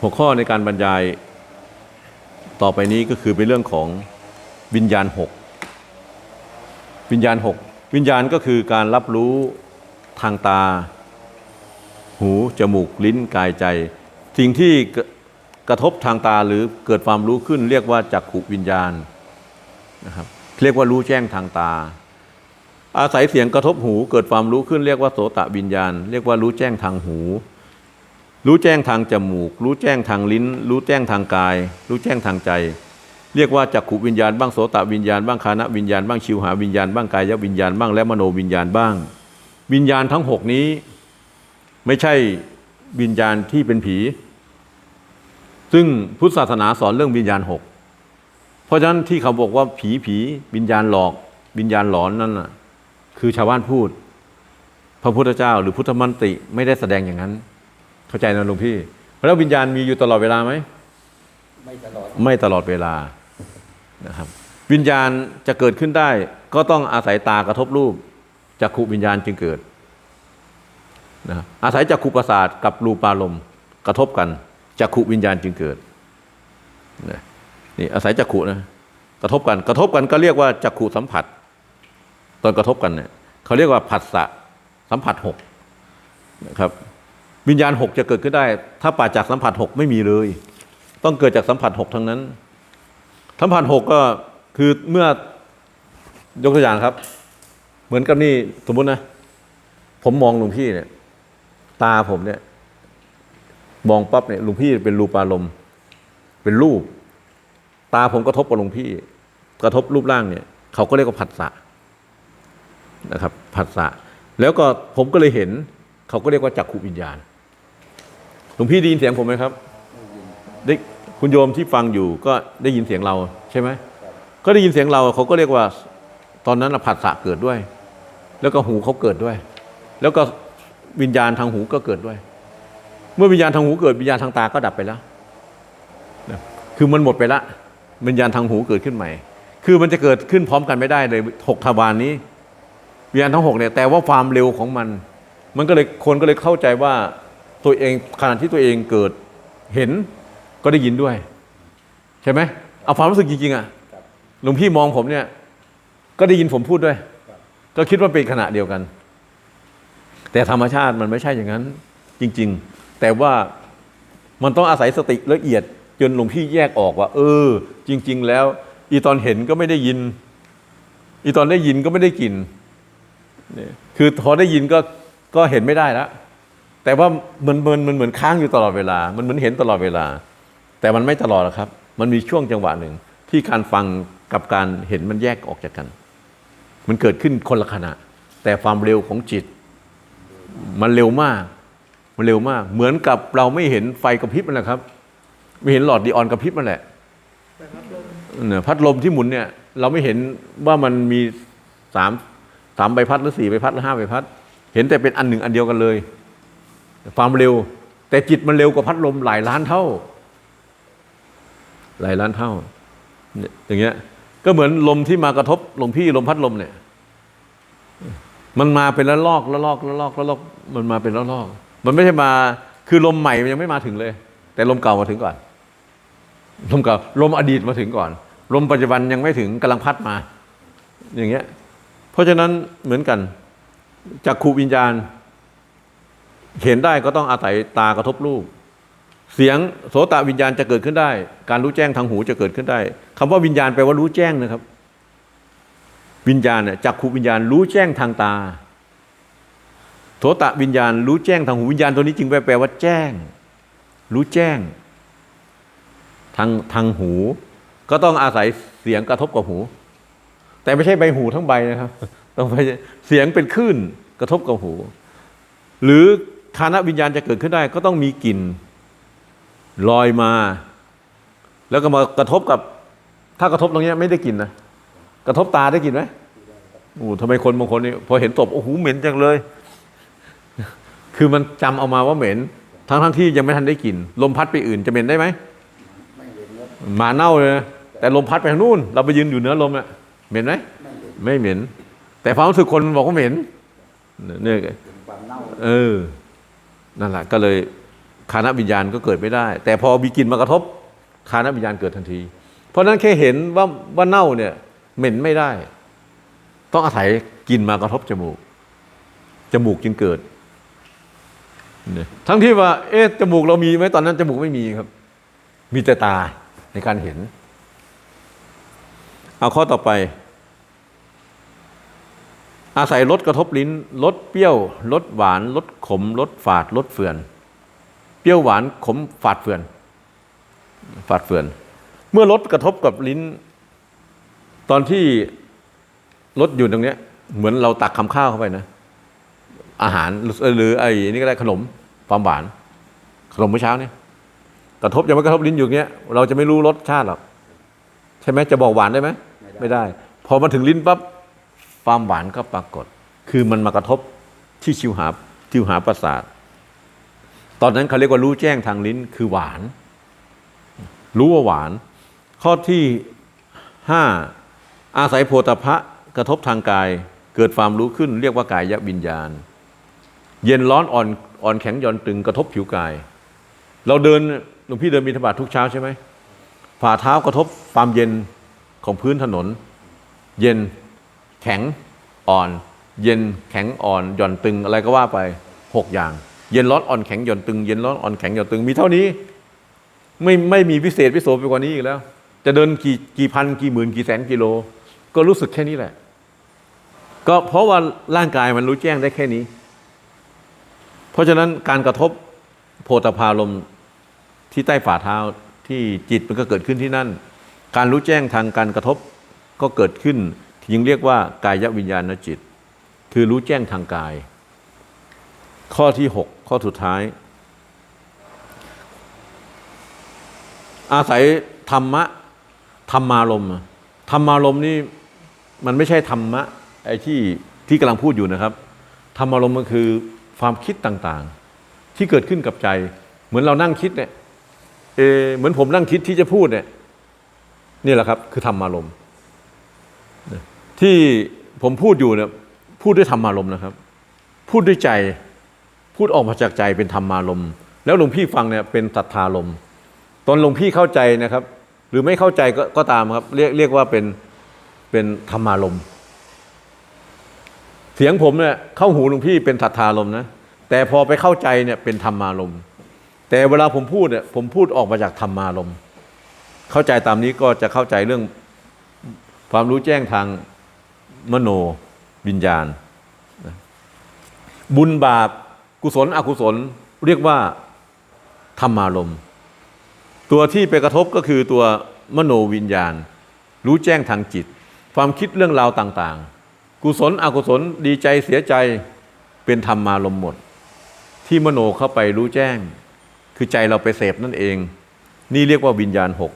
หัวข้อในการบรรยายต่อไปนี้ก็คือเป็นเรื่องของวิญญาณหกวิญญาณหกวิญญาณก็คือการรับรู้ทางตา หู จมูก ลิ้นกายใจ สิ่งที่กระทบทางตาหรือเกิดความรู้ขึ้น เรียกว่าจักขุวิญญาณนะครับเรียกว่ารู้แจ้งทางตา อาศัยเสียงกระทบหู เกิดความรู้ขึ้น เรียกว่าโสตะวิญญาณ เรียกว่ารู้แจ้งทางหู รู้แจ้งทางจมูก รู้แจ้งทางลิ้น รู้แจ้งทางกาย รู้แจ้งทางใจ เรียกว่าจักขุวิญญาณบ้างโสตวิญญาณบ้างคานะวิญญาณบ้างชิวหาวิญญาณบ้างกายวิญญาณบ้างและมโนวิญญาณบ้าง วิญญาณทั้งหกนี้ ไม่ใช่วิญญาณที่เป็นผี ซึ่งพุทธศาสนาสอนเรื่องวิญญาณหกเพราะฉะนั้นที่เขาบอกว่าผีผีวิญญาณหลอกวิญญาณหลอนนั่นน่ะ คือชาวบ้านพูด พระพุทธเจ้าหรือพุทธมันติไม่ได้แสดงอย่างนั้น เข้าใจนะหลวงพี่ แล้ววิญญาณมีอยู่ตลอดเวลาไหมไม่ตลอดไม่ตลอดเวลานะครับ วิญญาณจะเกิดขึ้นได้ ก็ต้องอาศัยตากระทบรูปจักขุวิญญาณจึงเกิดนะครับอาศัยจักขุประสาทกับรูปารมณ์กระทบกันจักขุวิญญาณจึงเกิดนะนี่อาศัยจักขุนะกระทบกันกระทบกันก็เรียกว่าจักขุสัมผัส ตอนกระทบกันเนี่ยเขาเรียกว่าผัสสะสัมผัสหกนะครับ วิญญาณหกจะเกิดขึ้นได้ ถ้าปราจากสัมผัสหกไม่มีเลย ต้องเกิดจากสัมผัสหกทั้งนั้น สัมผัสหกก็คือเมื่อยกตัวอย่างครับ เหมือนกับนี่สมมุตินะ ผมมองหลวงพี่เนี่ย ตาผมเนี่ย มองปั๊บเนี่ยหลวงพี่เป็นรูปารมณ์เป็นรูป ตาผมกระทบกับหลวงพี่ กระทบรูปร่างเนี่ย เขาก็เรียกว่าผัสสะนะครับผัสสะแล้วก็ผมก็เลยเห็น เขาก็เรียกว่าจักขุวิญญาณ หลวงพี่ได้ยินเสียงผมไหมครับได้คุณโยมที่ฟังอยู่ก็ได้ยินเสียงเราใช่ไหมก็ได้ยินเสียงเราเขาก็เรียกว่าตอนนั้นน่ะผัสสะเกิดด้วย แล้วก็หูเขาเกิดด้วย แล้วก็วิญญาณทางหูก็เกิดด้วย เมื่อวิญญาณทางหูเกิดวิญญาณทางตาก็ดับไปแล้วคือมันหมดไปละวิญญาณทางหูเกิดขึ้นใหม่ คือมันจะเกิดขึ้นพร้อมกันไม่ได้เลยหกทวารนี้วิญญาณทั้งหกเนี่ยแต่ว่าความเร็วของมัน มันก็เลยคนก็เลยเข้าใจว่า ตัวเองขณะที่ตัวเองเกิดเห็นก็ได้ยินด้วย ใช่ไหมเอาความรู้สึกจริงๆอะหลวงพี่มองผมเนี่ย ก็ได้ยินผมพูดด้วย ก็คิดว่าเป็นขณะเดียวกัน แต่ธรรมชาติมันไม่ใช่อย่างนั้น จริง ๆ แต่ว่ามันต้องอาศัยสติละเอียด จนหลวงพี่แยกออกว่า เออ จริง ๆ แล้ว อีตอนเห็นก็ไม่ได้ยิน อีตอนได้ยินก็ไม่ได้กลิ่นนี่คือพอได้ยินก็ก็เห็นไม่ได้แล้ว แต่ว่ามันมันมันเหมือนค้างอยู่ตลอดเวลา มันเหมือนเห็นตลอดเวลา แต่มันไม่ตลอดหรอกครับ มันมีช่วงจังหวะหนึ่งที่การฟังกับการเห็นมันแยกออกจากกัน มันเกิดขึ้นคนละขณะ แต่ความเร็วของจิต มันเร็วมาก มันเร็วมาก เหมือนกับเราไม่เห็นไฟกระพริบนั่นแหละครับ ไม่เห็นหลอดดีออนกระพริบนั่นแหละแต่พัดลมเนี่ยพัดลมที่หมุนเนี่ย เราไม่เห็นว่ามันมีสามสามใบพัดหรือสี่ใบพัดหรือห้าใบพัด เห็นแต่เป็นอันหนึ่งอันเดียวกันเลย ความเร็ว แต่จิตมันเร็วกว่าพัดลมหลายล้านเท่า หลายล้านเท่าอย่างเงี้ย ก็เหมือนลมที่มากระทบลวงพี่ลมพัดลมเนี่ย มันมาเป็นละลอกละลอกละลอกละลอกมันมาเป็นละลอก มันไม่ใช่มาคือลมใหม่มันยังไม่มาถึงเลย แต่ลมเก่ามาถึงก่อน ลมเก่าลมอดีตมาถึงก่อน ลมปัจจุบันยังไม่ถึงกำลังพัดมา อย่างเงี้ย เพราะฉะนั้นเหมือนกันจักขูวิญญาณ เห็นได้ก็ต้องอาศัยตากระทบรูป เสียงโสตวิญญาณจะเกิดขึ้นได้ การรู้แจ้งทางหูจะเกิดขึ้นได้คำว่าวิญญาณแปลว่ารู้แจ้งนะครับ วิญญาณเนี่ยจักขูวิญญาณรู้แจ้งทางตา โสตวิญญาณ รู้แจ้งทางหูวิญญาณตัวนี้จึงแปลว่าแจ้ง รู้แจ้ง ทางทางหู ก็ต้องอาศัยเสียงกระทบกับหู แต่ไม่ใช่ใบหูทั้งใบนะครับ ต้องไปเสียงเป็นคลื่นกระทบกับหู หรือ คานวิญญาณจะเกิดขึ้นได้ ก็ต้องมีกลิ่นลอยมา แล้วก็มากระทบกับ ถ้ากระทบตรงนี้ไม่ได้กลิ่นนะกระทบตาได้กลิ่นไหมโอ้ทำไมคนบางคนนี่พอเห็นตบโอ้โหเหม็นจังเลย คือมันจำเอามาว่าเหม็น ทั้งทั้งที่ยังไม่ทันได้กลิ่นลมพัดไปอื่นจะเหม็นได้ไหมไม่เห็นหมาเน่าเลยนะแต่ลมพัดไปทางนู่น เราไปยืนอยู่เหนือลมอะเหม็นไหมไม่เหม็น แต่ความรู้สึกคนบอกว่าเหม็นเนี่ยเออ นั่นแหละก็เลยคานวิญญาณก็เกิดไม่ได้ แต่พอมีกลิ่นมากระทบคานวิญญาณเกิดทันที เพราะฉะนั้นแค่เห็นว่าว่าเน่าเนี่ยเหม็นไม่ได้ ต้องอาศัยกลิ่นมากระทบจมูก จมูกจึงเกิดเนี่ยทั้งที่ว่า เอ๊ะจมูกเรามีไหมตอนนั้นจมูกไม่มีครับ มีแต่ตาในการเห็น เอาข้อต่อไป อาศัยรสกระทบลิ้นรสเปรี้ยวรสหวานรสขมรสฝาดรสเฟื่อน เปรี้ยวหวานขมฝาดเฟื่อน ฝาดเฟื่อน เมื่อรสกระทบกับลิ้น ตอนที่รสอยู่ตรงเนี้ย เหมือนเราตักคำข้าวเข้าไปนะ อาหารหรือไอ้นี่ก็ได้ขนมความหวาน ขนมเมื่อเช้าเนี่ยกระทบยังไม่กระทบลิ้นอยู่เงี้ยเราจะไม่รู้รสชาติหรอกใช่ไหมจะบอกหวานได้ไหมไม่ได้ พอมาถึงลิ้นปั๊บ ความหวานก็ปรากฏ คือมันมากระทบที่ชิวหาชิวหาประสาท ตอนนั้นเขาเรียกว่ารู้แจ้งทางลิ้นคือหวาน รู้ว่าหวาน ข้อที่ห้าอาศัยโพธพะกระทบทางกายเกิดความรู้ขึ้น เรียกว่ากายยวิญญาณ เย็นร้อนอ่อนอ่อนแข็งย่อนตึงกระทบผิวกาย เราเดินหลวงพี่เดินบิณฑบาตทุกเช้าใช่ไหมฝ่าเท้ากระทบความเย็นของพื้นถนน เย็น ข็งอ่อน เย็นแข็งอ่อนหย่อนตึงอะไรก็ว่าไปหกอย่าง เย็นร้อนอ่อนแข็งหย่อนตึง เย็นร้อนอ่อนแข็งหย่อนตึงมีเท่านี้ ไม่ไม่มีพิเศษพิโสไปกว่านี้อีกแล้ว จะเดินกี่กี่พันกี่หมื่นกี่แสนกิโล ก็รู้สึกแค่นี้แหละ ก็เพราะว่าร่างกายมันรู้แจ้งได้แค่นี้ เพราะฉะนั้นการกระทบโพธพารมที่ใต้ฝ่าเท้าที่จิตมันก็เกิดขึ้นที่นั่น การรู้แจ้งทางการกระทบก็เกิดขึ้น ยิ่งเรียกว่ากายวิญญาณจิต คือรู้แจ้งทางกาย ข้อที่หกข้อสุดท้าย อาศัยธรรมะธรรมารมณ์ธรรมารมณ์นี่มันไม่ใช่ธรรมะไอ้ที่ที่กำลังพูดอยู่นะครับ ธรรมารมณ์มันคือความคิดต่างๆ ที่เกิดขึ้นกับใจ เหมือนเรานั่งคิดเนี่ยเออเหมือนผมนั่งคิดที่จะพูดเนี่ยนี่แหละครับ คือธรรมารมณ์ ที่ผมพูดอยู่เนี่ยพูดด้วยธรรมารมนะครับ พูดด้วยใจพูดออกมาจากใจเป็นธรรมารมแล้วหลวงพี่ฟังเนี่ยเป็นศรัทธารมตอนหลวงพี่เข้าใจนะครับ หรือไม่เข้าใจก็ก็ตามครับ เรียกเรียกว่าเป็นเป็นธรรมารมเสียงผมเนี่ยเข้าหูหลวงพี่เป็นศรัทธารมนะแต่พอไปเข้าใจเนี่ยเป็นธรรมารมแต่เวลาผมพูดเนี่ยผมพูดออกมาจากธรรมารมเข้าใจตามนี้ก็จะเข้าใจเรื่องความรู้แจ้งทาง มโนวิญญาณ บุญบาปกุศลอกุศลเรียกว่าธรรมารมตัวที่ไปกระทบก็คือตัวมโนวิญญาณ รู้แจ้งทางจิต ความคิดเรื่องราวต่างๆ กุศลอกุศลดีใจเสียใจเป็นธรรมารมณ์หมด ที่มโนเข้าไปรู้แจ้ง คือใจเราไปเสพนั่นเอง นี่เรียกว่าวิญญาณหก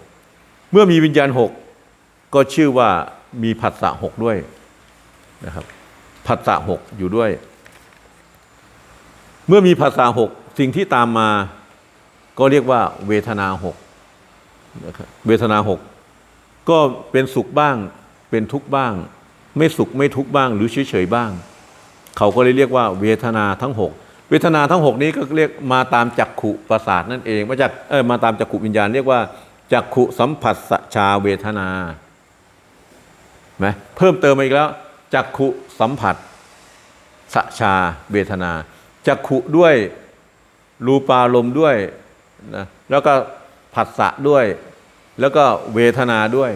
เมื่อมีวิญญาณหกก็ชื่อว่ามีผัสสะหกด้วย นะครับผัสสะหกอยู่ด้วย เมื่อมีผัสสะหกสิ่งที่ตามมาก็เรียกว่า เวทนาหกนะครับเวทนาหกก็เป็นสุขบ้างเป็นทุกข์บ้าง ไม่สุขไม่ทุกข์บ้าง หรือเฉยๆบ้าง เขาก็เลยเรียกว่า เวทนาทั้งหกเวทนาทั้งหกนี้ก็เรียกมาตามจักขุประสาทนั่นเองมาจากเออมาตามจักขุวิญญาณเรียกว่าจักขุสัมผัสชาเวทนาไหมเพิ่มเติมมาอีกแล้ว จักขุสัมผัสสชาเวทนาจักขุด้วยรูปารมณ์ด้วยนะแล้วก็ผัสสะด้วย แล้วก็เวทนาด้วย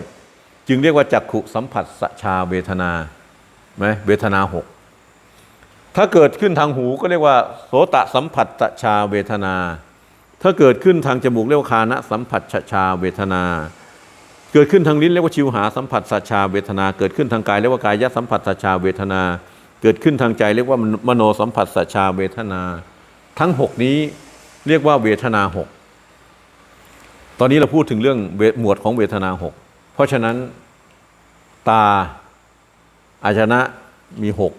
จึงเรียกว่าจักขุสัมผัสสชาเวทนาไหมเวทนาหกถ้าเกิดขึ้นทางหูก็เรียกว่า โสตสัมผัสสชาเวทนา ถ้าเกิดขึ้นทางจมูกเรียกว่าคานะสัมผัสชาเวทนา เกิดขึ้นทางลิ้นเรียกว่าชิวหาสัมผัสสัชชาเวทนา เกิดขึ้นทางกายเรียกว่ากายยสัมผัสสัชชาเวทนา เกิดขึ้นทางใจเรียกว่ามโนสัมผัสสัชชาเวทนา ทั้งหกนี้เรียกว่าเวทนาหกตอนนี้เราพูดถึงเรื่องหมวดของเวทนาหกเพราะฉะนั้นตาอาจนะมีหก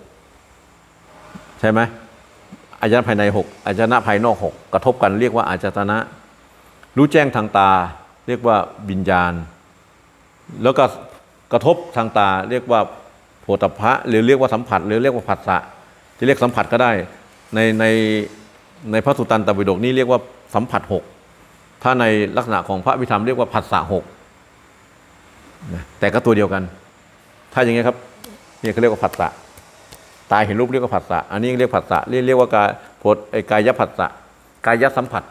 ใช่ไหมอายตนะภายในหกอายตนะภายนอกหกกระทบกันเรียกว่าอาจตนะ รู้แจ้งทางตา เรียกว่าวิญญาณ แล้วก็กระทบทางตาเรียกว่าโผฏฐะหรือเรียกว่าสัมผัส หรือเรียกว่าผัสสะจะเรียกสัมผัสก็ได้ ในในในพระสุตตันตปิฎกนี่เรียกว่าสัมผัสหกถ้าในลักษณะของพระวิธรรมเรียกว่าผัสสะหกแต่ก็ตัวเดียวกัน ถ้าอย่างนี้ครับนี่เขาเรียกว่าผัสสะตายเห็นรูปเรียกว่าผัสสะอันนี้เรียกผัสสะเรียกเรียกว่ากายโพธไอ้กายผัสสะกายสัมผัส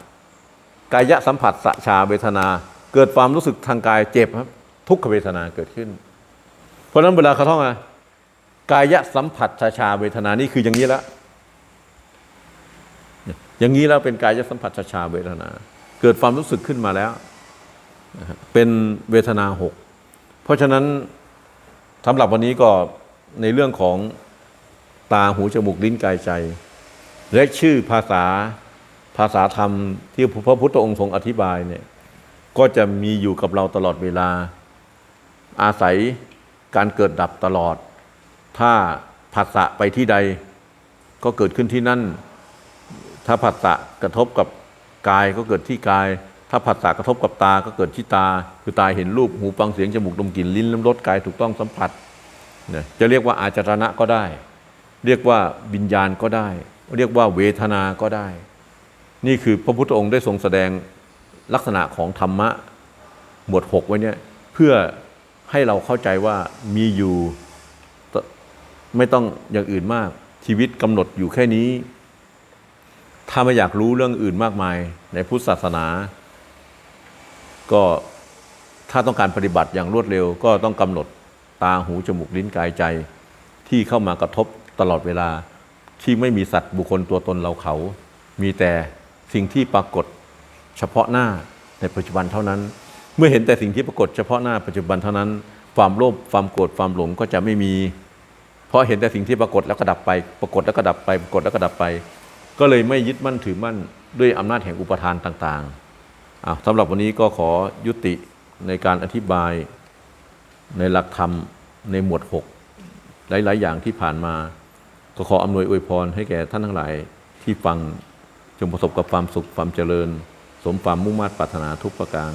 กายสัมผัสสะชาเวทนา เกิดความรู้สึกทางกายเจ็บครับ ทุกขเวทนาเกิดขึ้น เพราะนั้นเวลาเขาท่องอะกายสัมผัสชาชาเวทนานี่คืออย่างนี้แล้วอย่างนี้แล้วเป็นกายสัมผัสชาชาเวทนา เกิดความรู้สึกขึ้นมาแล้วนะฮะเป็นเวทนาหกเพราะฉะนั้นสำหรับวันนี้ก็ในเรื่องของตาหูจมูกลิ้นกายใจ และชื่อภาษาภาษาธรรมที่พระพุทธองค์ทรงอธิบายเนี่ยก็จะมีอยู่กับเราตลอดเวลา อาศัยการเกิดดับตลอด ถ้าผัสสะไปที่ใด ก็เกิดขึ้นที่นั่น ถ้าผัสสะกระทบกับกายก็เกิดที่กาย ถ้าผัสสะกระทบกับตาก็เกิดที่ตา คือตาเห็นรูปหูฟังเสียงจมูกดมกลิ่นลิ้นลิ้มรสกายถูกต้องสัมผัสเนี่ยจะเรียกว่าอาจารณะก็ได้ เรียกว่าวิญญาณก็ได้ เรียกว่าเวทนาก็ได้ นี่คือพระพุทธองค์ได้ทรงแสดงลักษณะของธรรมะหมวดหกไว้เนี่ยเพื่อ ให้เราเข้าใจว่ามีอยู่ไม่ต้องอย่างอื่นมาก ชีวิตกำหนดอยู่แค่นี้ ถ้าไม่อยากรู้เรื่องอื่นมากมาย ในพุทธศาสนา ก็ถ้าต้องการปฏิบัติอย่างรวดเร็ว ก็ต้องกำหนดตาหูจมูกลิ้นกายใจ ที่เข้ามากระทบตลอดเวลา ที่ไม่มีสัตว์บุคคลตัวตนเราเขา มีแต่สิ่งที่ปรากฏเฉพาะหน้าในปัจจุบันเท่านั้น เมื่อเห็นแต่สิ่งที่ปรากฏเฉพาะหน้าปัจจุบันเท่านั้น ความโลภความโกรธความหลงก็จะไม่มี เพราะเห็นแต่สิ่งที่ปรากฏแล้วก็ดับไป ปรากฏแล้วก็ดับไป ปรากฏแล้วก็ดับไป ก็เลยไม่ยึดมั่นถือมั่นด้วยอำนาจแห่งอุปทานต่างๆอะสำหรับวันนี้ก็ขอยุติในการอธิบายในหลักธรรมในหมวด 6 หลาย ๆ อย่างที่ผ่านมา ก็ขออำนวยอวยพรให้แก่ท่านทั้งหลายที่ฟังจงประสบกับความสุขความเจริญ สมความมุ่งมา่ปรารถนาทุกประการ